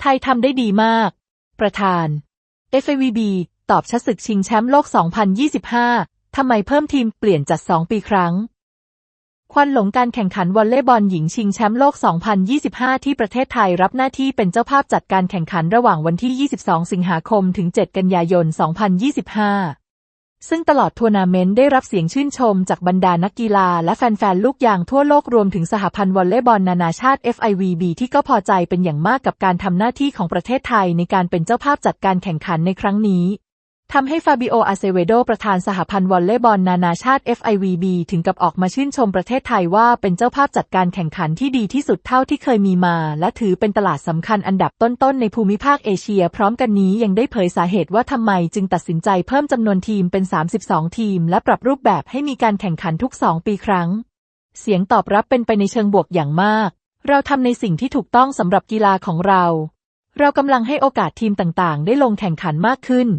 ไทยทำได้ดีมาก ประธาน FAVB ตอบชัดศึกชิงแชมป์โลก 2025 ทำไมเพิ่มทีมเปลี่ยนจัด 2 ปีครั้ง ควันหลงการแข่งขันวอลเลย์บอลหญิงชิงแชมป์โลก 2025 ที่ประเทศไทยรับหน้าที่เป็นเจ้าภาพจัดการแข่งขันระหว่างวันที่ 22 สิงหาคม ถึง 7 กันยายน 2025 ซึ่งตลอดทัวร์นาเมนต์ได้รับเสียงชื่นชมจากบรรดานักกีฬาและแฟนๆ ลูกยางทั่วโลกรวมถึงสหพันธ์วอลเลย์บอลนานาชาติ FIVB ที่ก็พอใจเป็นอย่างมากกับการทำหน้าที่ของประเทศไทยในการเป็นเจ้าภาพจัดการแข่งขันในครั้งนี้ ทำให้ฟาบิโอ อาเซเวโด ประธานสหพันธ์วอลเลย์บอลนานาชาติ FIVB ถึงกับออกมาชื่นชมประเทศไทยว่าเป็นเจ้าภาพจัดการแข่งขันที่ดีที่สุดเท่าที่เคยมีมา และถือเป็นตลาดสำคัญอันดับต้นๆ ในภูมิภาคเอเชีย พร้อมกันนี้ยังได้เผยสาเหตุว่าทำไมจึงตัดสินใจเพิ่มจำนวนทีมเป็น 32 ทีม และปรับรูปแบบให้มีการแข่งขันทุก 2 ปีครั้ง เสียงตอบรับเป็นไปในเชิงบวกอย่างมาก เราทำในสิ่งที่ถูกต้องสำหรับกีฬาของเรา เรากำลังให้โอกาสทีมต่างๆ ได้ลงแข่งขันมากขึ้น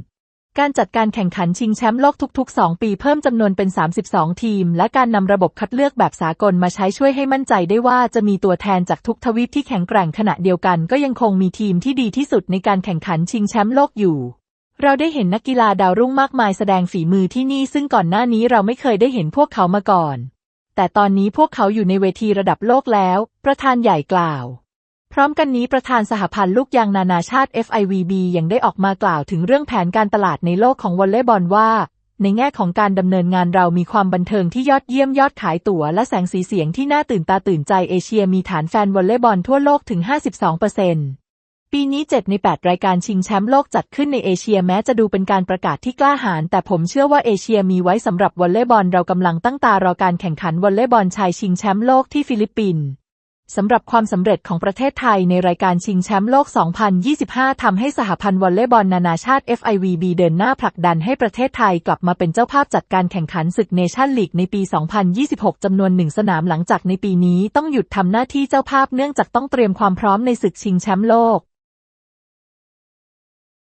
การจัดการแข่งขันชิงแชมป์โลกทุกๆ 2 ปีเพิ่มจำนวนเป็น 32 ทีม และการนำระบบคัดเลือกแบบสากลมาใช้ช่วยให้มั่นใจได้ว่าจะมีตัวแทนจากทุกทวีปที่แข็งแกร่งขณะเดียวกัน ก็ยังคงมีทีมที่ดีที่สุดในการแข่งขันชิงแชมป์โลกอยู่ เราได้เห็นนักกีฬาดาวรุ่งมากมายแสดงฝีมือที่นี่ซึ่งก่อนหน้านี้เราไม่เคยได้เห็นพวกเขามาก่อน แต่ตอนนี้พวกเขาอยู่ในเวทีระดับโลกแล้ว ประธานใหญ่กล่าว พร้อมกันนี้ประธานสหพันธ์ลูกยางนานาชาติ FIVB ยังได้ออกมากล่าวถึงเรื่องแผนการตลาดในโลกของวอลเลย์บอลว่า ในแง่ของการดำเนินงานเรามีความบันเทิงที่ยอดเยี่ยมยอดขายตั๋วและแสงสีเสียงที่น่าตื่นตาตื่นใจเอเชียมีฐานแฟนวอลเลย์บอลทั่วโลกถึง 52%ปีนี้ 7 ใน 8 รายการชิงแชมป์โลกจัดขึ้นในเอเชียแม้จะดูเป็นการประกาศที่กล้าหาญแต่ผมเชื่อว่าเอเชียมีไว้สำหรับวอลเลย์บอลเรากำลังตั้งตารอการแข่งขันวอลเลย์บอลชายชิงแชมป์โลกที่ฟิลิปปินส์ สำหรับความสำเร็จของประเทศไทยในรายการชิงแชมป์โลก 2025 ทำให้สหพันธ์วอลเลย์บอลนานาชาติ FIVB เดินหน้าผลักดันให้ประเทศไทยกลับมาเป็นเจ้าภาพจัดการแข่งขันศึกเนชั่นลีกในปี 2026 จำนวนหนึ่งสนามหลังจากในปีนี้ต้องหยุดทำหน้าที่เจ้าภาพเนื่องจากต้องเตรียมความพร้อมในศึกชิงแชมป์โลก